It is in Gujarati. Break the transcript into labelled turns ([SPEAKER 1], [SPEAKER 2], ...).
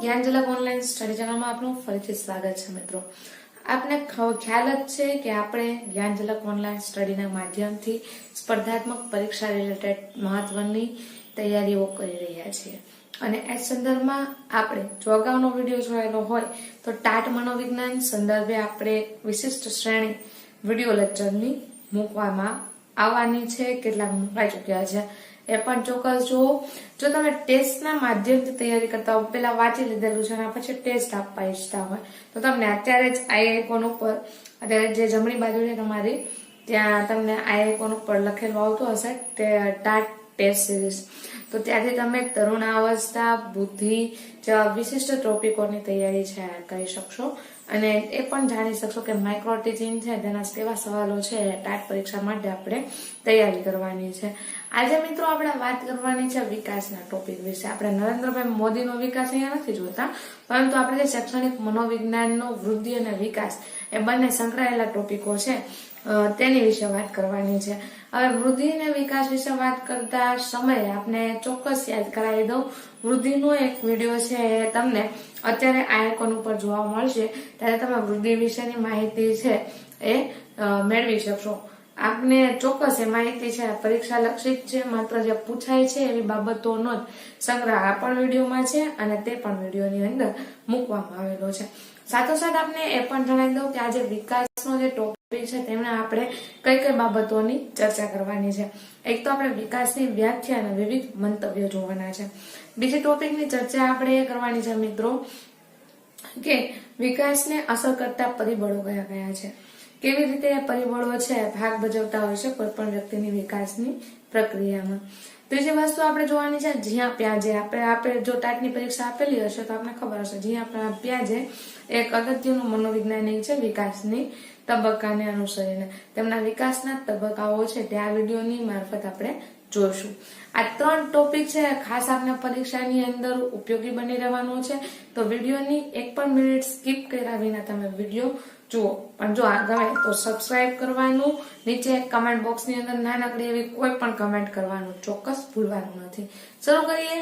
[SPEAKER 1] જ્ઞાનજલક ઓનલાઈન સ્ટડી ચેનલમાં આપનું ફરીથી સ્વાગત છે મિત્રો. આપને ખ્યાલ જ છે કે આપણે જ્ઞાનજલક ઓનલાઈન સ્ટડીના માધ્યમથી સ્પર્ધાત્મક પરીક્ષા રિલેટેડ મહત્વની તૈયારીઓ કરી રહ્યા છીએ. અને એ સંદર્ભમાં આપણે જો અગાઉનો વીડિયો જોયેલો હોય, તો ટાટ મનોવિજ્ઞાન સંદર્ભે આપણે વિશિષ્ટ શ્રેણી વીડિયો લેક્ચરની મૂકવામાં આવવાની છે. કેટલાક મુકાઈ ચૂક્યા છે. એ પણ ચોક્કસ જુઓ. જો તમે ટેસ્ટના માધ્યમથી તૈયારી કરતા હો, પેલા વાંચી લીધેલું છે અને પછી ટેસ્ટ આપવા ઈચ્છતા હોય, તો તમને અત્યારે જ આઈ ઉપર, અત્યારે જે જમણી બાજુ છે તમારી, ત્યાં તમને આઈ ઉપર લખેલું આવતું હશે, તે- ટાટ ટેસ્ટ સિરીઝ. તો ત્યાંથી તમે તરુણાવસ્થા, બુદ્ધિ, જેવા વિશિષ્ટ ટોપિકોની તૈયારી છે, કરી શકશો. અને એ પણ જાણી શકશો કે માઇક્રો છે, તેના કેવા સવાલો છે, ટાટ પરીક્ષા માટે આપણે તૈયારી કરવાની છે. આજે મિત્રો આપણે વાત કરવાની છે વિકાસના ટોપિક વિશે. આપણે નરેન્દ્રભાઈ મોદીનો વિકાસ અહીંયા નથી જોતા, પરંતુ આપણે જે શૈક્ષણિક મનોવિજ્ઞાનનો વૃદ્ધિ અને વિકાસ, એ બંને સંકળાયેલા ટોપિકો છે. તેની વિશે વાત કરવાની છે. હવે વૃદ્ધિ અને વિકાસ વિશે વાત કરતા સમયે આપને ચોક્કસ યાદ કરાવી દઉં. વૃદ્ધિનો એક વીડિયો છે એ તમને અત્યારે આયકોન ઉપર જોવા મળશે. ત્યારે તમે વૃદ્ધિ વિશેની માહિતી છે એ મેળવી શકશો. આપને ચોક્કસ એ માહિતી છે, પરીક્ષા લક્ષિત છે, માત્ર જે પૂછાય છે એવી બાબતોનો જ સંગ્રહ આ પણ વિડીયોમાં છે અને તે પણ વિડીયોની અંદર મૂકવામાં આવેલો છે. સાથોસાથ આપને એ પણ જણાવી દઉં કે આજે વિકાસનો જે ટોપિક છે તેમાં આપણે કઈ કઈ બાબતોની ચર્ચા કરવાની છે. એક તો આપણે વિકાસની વ્યાખ્યા અને વિવિધ મંતવ્યો જોવાના છે. બીજી ટોપિકની ચર્ચા આપણે એ કરવાની છે, મિત્રો, કે વિકાસને અસર કરતા પરિબળો કયા કયા છે. કેવી રીતે પરિબળો છે, ભાગ ભજવતા હોય છે, કોઈ પણ વ્યક્તિની વિકાસની પ્રક્રિયામાં. ત્રીજી વસ્તુ આપણે જોવાની છે, જ્યાં પ્યાજે, આપણે આપણે જો ટાટની પરીક્ષા આપેલી હશે તો આપણે ખબર હશે, જ્યાં પ્યાજે એક અગત્યનું મનોવૈજ્ઞાનિક છે વિકાસની તબક્કાને અનુસરીને. તેમના વિકાસના તબક્કાઓ છે, તે આ વિડીયોની મારફત આપણે જોઈશું આ ત્રણ ટોપિક છે, ખાસ આપને પરીક્ષાની અંદર ઉપયોગી બની રહેવાનું છે. તો વિડીયોની એક પણ મિનિટ સ્કીપ કર્યા વિના તમે વીડિયો જુઓ. પણ જો આ ગમે તો સબસ્ક્રાઇબ કરવાનું. નીચે કમેન્ટ બોક્સની અંદર નાનકડી એવી કોઈ પણ કમેન્ટ કરવાનું ચોક્કસ ભૂલવાનું નથી. શરૂ કરીએ.